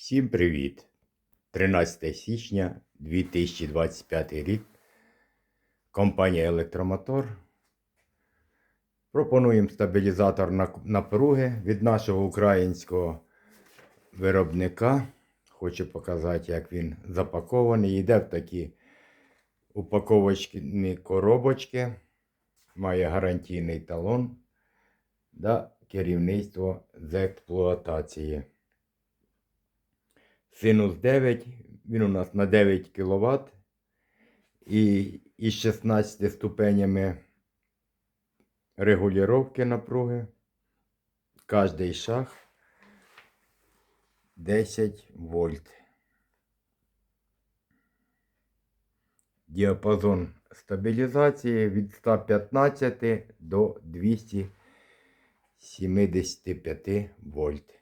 Всім привіт! 13 січня 2025 рік. Компанія Електромотор. Пропонуємо стабілізатор напруги від нашого українського виробника. Хочу показати, як він запакований. Йде в такі упаковочні коробочки. Має гарантійний талон та керівництво з експлуатації. Синус 9, він у нас на 9 кВт. І із 16 ступенями регулювання напруги. Кожний шаг 10 вольт. Діапазон стабілізації від 115 до 275 вольт.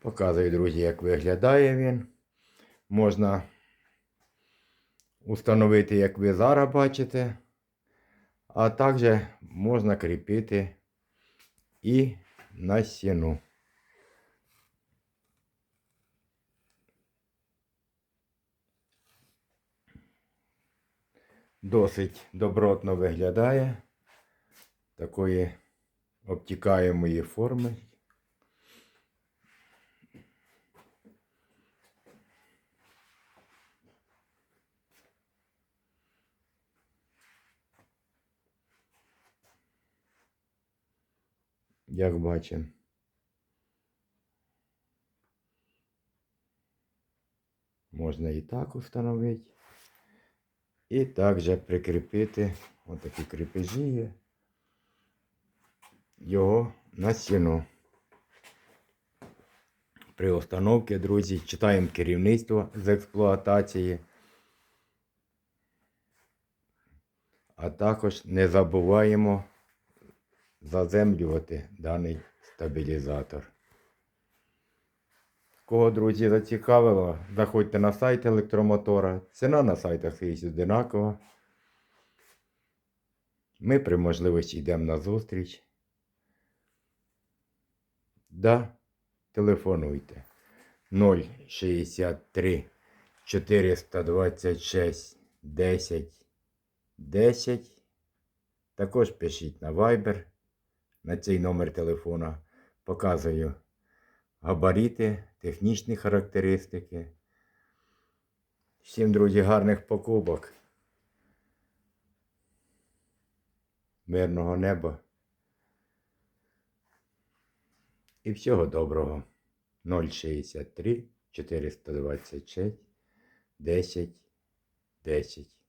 Показую, друзі, як виглядає він. Можна установити, як ви зараз бачите, а також можна кріпити і на стіну. Досить добротно виглядає такої обтікаємої форми. Як бачимо. Можна і так установити. І також прикріпити отакі кріпежі є. Його на стіну. При установці, друзі, читаємо керівництво з експлуатації. А також не забуваємо заземлювати даний стабілізатор. Кого, друзі, зацікавило, заходьте на сайт електромотора. Ціна на сайтах скрізь одинакова. Ми при можливості йдемо на зустріч. Да, телефонуйте 063 426 10 10. Також пишіть на Viber на цей номер телефона. Показую габарити, технічні характеристики. Всім, друзі, гарних покупок. Мирного неба. І всього доброго. 063 426 10 10.